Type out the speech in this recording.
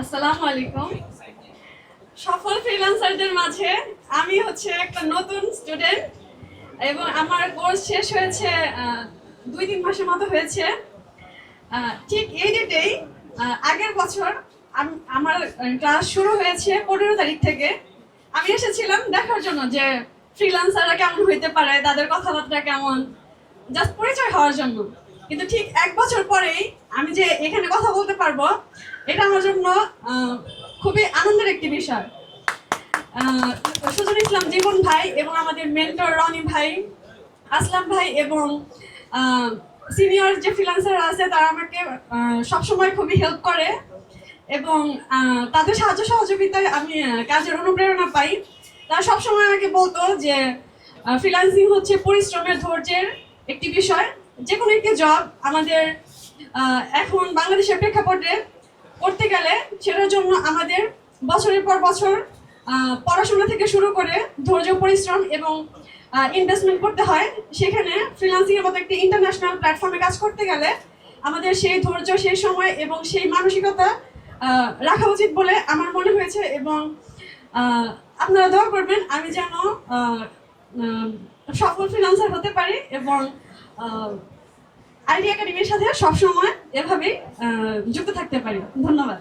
আসসালামু আলাইকুম। সফল ফ্রিল্যান্সারদের মাঝে আমি হচ্ছে একটা নতুন স্টুডেন্ট এবং আমার কোর্স শেষ হয়েছে দুই তিন মাসের মতো হয়েছে। ঠিক এই ডেটেই আগের বছর আমার ক্লাস শুরু হয়েছে পনেরো তারিখ থেকে। আমি এসেছিলাম দেখার জন্য যে ফ্রিল্যান্সাররা কেমন হইতে পারে, তাদের কথাবার্তা কেমন জাস্ট পরিচয় হওয়ার জন্য। কিন্তু ঠিক এক বছর পরেই আমি যে এখানে কথা বলতে পারব এটা আমার জন্য খুবই আনন্দের একটি বিষয়। সুজন ইসলাম জীবন ভাই এবং আমাদের মেন্টর রনি ভাই, আসলাম ভাই এবং সিনিয়র যে ফ্রিল্যান্সার আছে, তারা আমাকে সবসময় খুবই হেল্প করে এবং তাদের সাহায্য সহযোগিতায় আমি কাজের অনুপ্রেরণা পাই। তারা সবসময় আমাকে বলতো যে ফ্রিল্যান্সিং হচ্ছে পরিশ্রমের ধৈর্যের একটি বিষয়। যে কোনো একটি জব আমাদের এখন বাংলাদেশের প্রেক্ষাপটে করতে গেলে সেটার জন্য আমাদের বছরের পর বছর পড়াশোনা থেকে শুরু করে ধৈর্য, পরিশ্রম এবং ইনভেস্টমেন্ট করতে হয়। সেখানে ফ্রিল্যান্সিং এর মতো একটি ইন্টারন্যাশনাল প্ল্যাটফর্মে কাজ করতে গেলে আমাদের সেই ধৈর্য, সেই সময় এবং সেই মানসিকতা রাখা উচিত বলে আমার মনে হয়েছে এবং আপনারা দোয়া করবেন আমি যেন সফল ফ্রিল্যান্সার হতে পারি এবং আইডি একাডেমির সাথে সবসময় এভাবেই যুক্ত থাকতে পারি। ধন্যবাদ।